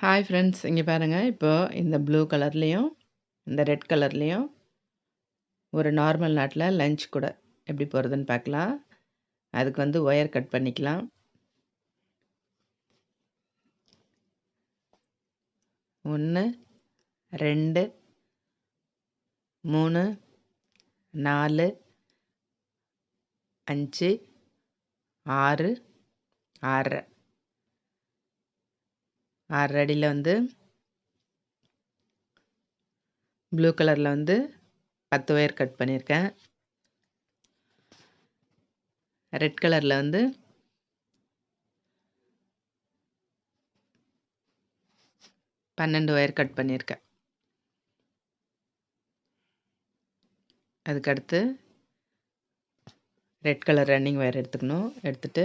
Hi friends இங்கே பாருங்கள் இப்போ இந்த ப்ளூ கலர்லேயும் இந்த ரெட் கலர்லேயும் ஒரு நார்மல் நாட்டில் லஞ்ச் கூட எப்படி போகிறதுன்னு பார்க்கலாம். அதுக்கு வந்து ஒயர் கட் பண்ணிக்கலாம். ஒன்று ரெண்டு மூணு நாலு அஞ்சு ஆறு ஆறரை. ஆறரை அடியில் வந்து ப்ளூ கலரில் வந்து பத்து ஒயர் கட் பண்ணியிருக்கேன். ரெட் கலரில் வந்து பன்னெண்டு ஒயர் கட் பண்ணியிருக்கேன். அதுக்கடுத்து ரெட் கலர் ரன்னிங் ஒயர் எடுத்துக்கணும். எடுத்துகிட்டு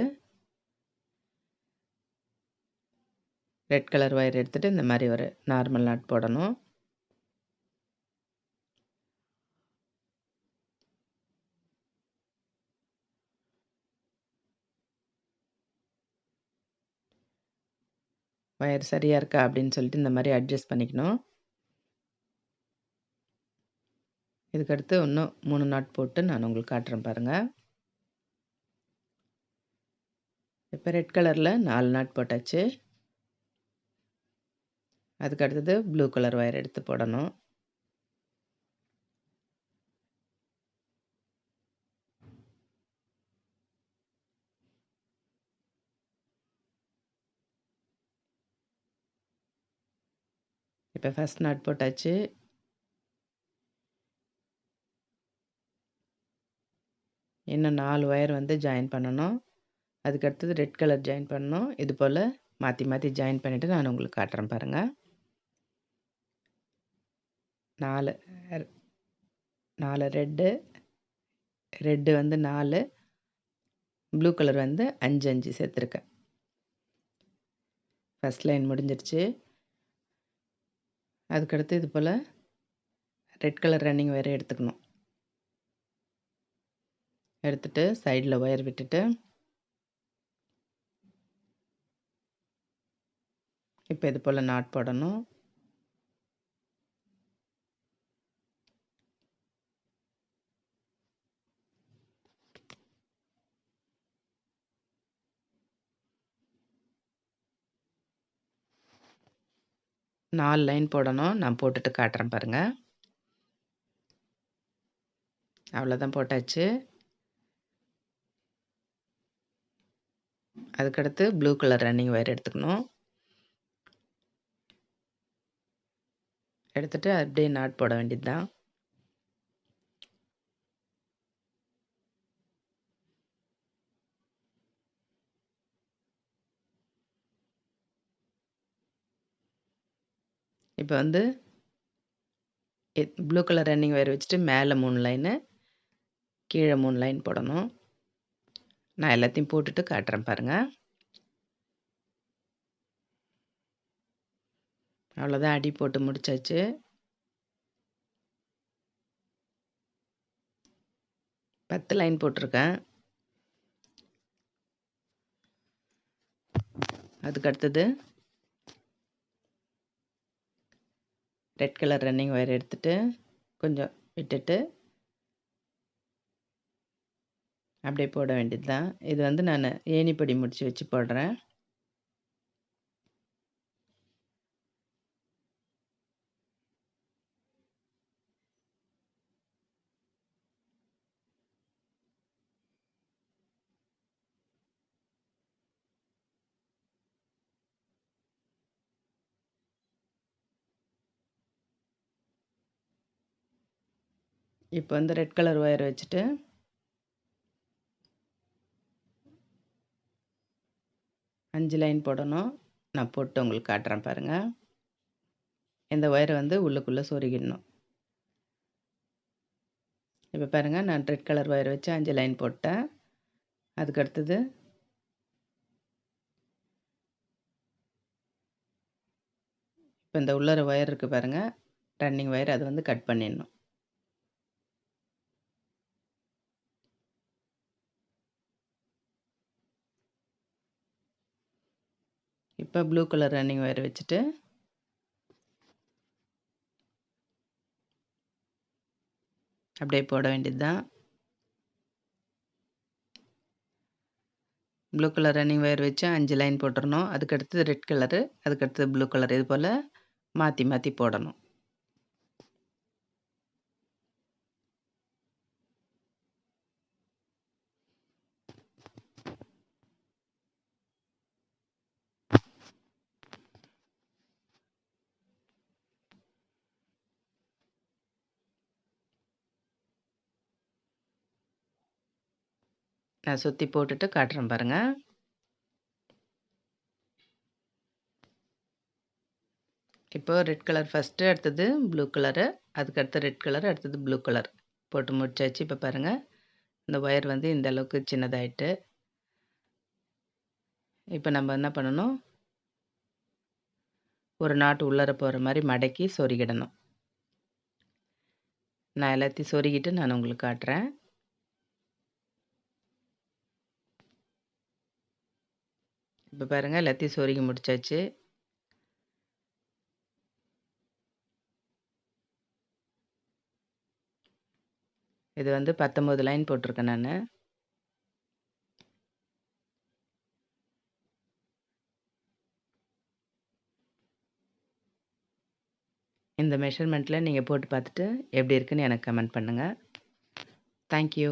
ரெட் கலர் ஒயர் எடுத்துகிட்டு இந்த மாதிரி ஒரு நார்மல் நாட் போடணும். ஒயர் சரியாக இருக்கா அப்படின்னு சொல்லிட்டு இந்த மாதிரி அட்ஜஸ்ட் பண்ணிக்கணும். இதுக்கடுத்து இன்னும் மூணு நாட் போட்டு நான் உங்களுக்கு காட்டுறேன் பாருங்கள் இப்போ ரெட் கலரில் நாலு நாட் போட்டாச்சு. அதுக்கு அடுத்தது ப்ளூ கலர் ஒயர் எடுத்து போடணும். இப்போ ஃபஸ்ட் நாட் போட்டாச்சு. இன்னும் நாலு ஒயர் வந்து ஜாயின் பண்ணணும். அதுக்கு அடுத்தது ரெட் கலர் ஜாயின் பண்ணணும். இது போல் மாற்றி மாற்றி ஜாயின் பண்ணிவிட்டு நான் உங்களுக்கு காட்டுறேன் பாருங்கள் நாலு. நாலு ரெட்டு. ரெட்டு வந்து நாலு. ப்ளூ கலர் வந்து அஞ்சு அஞ்சு சேர்த்துருக்கேன். ஃபஸ்ட் லைன் முடிஞ்சிருச்சு. அதுக்கடுத்து இது போல் ரெட் கலர் ரன்னிங் ஒயரை எடுத்துக்கணும். எடுத்துட்டு சைடில் ஒயர் விட்டுட்டு இப்போ இது போல் நாட் போடணும். நாலு லைன் போடணும். நான் போட்டுட்டு காட்டுறேன் பாருங்கள் அவ்வளோதான் போட்டாச்சு. அதுக்கடுத்து ப்ளூ கலர் ரன்னிங் ஒயர் எடுத்துக்கணும். எடுத்துகிட்டு அப்படியே நாட் போட வேண்டியது தான் இப்போ வந்து ப்ளூ கலர் ரன்னிங் ஒயர் வச்சுட்டு மேலே மூணு லைனு கீழே மூணு லைன் போடணும். நான் எல்லாத்தையும் போட்டுட்டு காட்டுறேன் பாருங்கள் அவ்வளோதான் அடி போட்டு முடிச்சாச்சு. பத்து லைன் போட்டிருக்கேன். அதுக்கு அடுத்தது ரெட் கலர் ரன்னிங் ஒயர் எடுத்துட்டு கொஞ்சம் விட்டுட்டு அப்படியே போட வேண்டியது தான் இது வந்து நான் ஏணிப்படி முடித்து வச்சு போடுறேன். இப்போ வந்து ரெட் கலர் ஒயர் வச்சுட்டு அஞ்சு லைன் போடணும். நான் போட்டு உங்களுக்கு காட்டுறேன் பாருங்கள் இந்த ஒயரை வந்து உள்ளுக்குள்ளே சொருகிடணும். இப்போ பாருங்கள் நான் ரெட் கலர் ஒயர் வச்சு அஞ்சு லைன் போட்டேன். அதுக்கு அடுத்தது இப்போ இந்த உள்ளர ஒயர் இருக்குது பாருங்கள் ரன்னிங் ஒயர் அதை வந்து கட் பண்ணிடணும். இப்போ ப்ளூ கலர் ரன்னிங் ஒயர் வச்சுட்டு. அப்படியே போட வேண்டியது தான் ப்ளூ கலர் ரன்னிங் ஒயர் வச்சு அஞ்சு லைன் போட்டுடணும் அதுக்கடுத்து ரெட் கலரு அதுக்கடுத்து ப்ளூ கலர் இது போல் மாற்றி மாற்றி போடணும். நான் சுற்றி போட்டுட்டு காட்டுறேன் பாருங்கள் இப்போது ரெட் கலர் ஃபஸ்ட்டு அடுத்தது ப்ளூ கலரு அதுக்கடுத்து ரெட் கலர் அடுத்தது ப்ளூ கலர். போட்டு முடிச்சாச்சு இப்போ பாருங்கள் இந்த ஒயர் வந்து இந்த அளவுக்கு சின்னதாயிட்டு. இப்போ நம்ம என்ன பண்ணணும்? ஒரு நாட்டு உள்ளர போகிற மாதிரி மடக்கி சொருகிடணும். நான் எல்லாத்தையும் சொருகிட்டு நான் உங்களுக்கு காட்டுறேன். இப்போ பாருங்கள் எல்லாத்தையும் சொருகி முடிச்சாச்சு. இது வந்து பத்தொம்பது லைன் போட்டிருக்கேன் நான். இந்த மெஷர்மெண்ட்டில் நீங்கள் போட்டு பார்த்துட்டு எப்படி இருக்குன்னு எனக்கு கமெண்ட் பண்ணுங்கள் தேங்க்யூ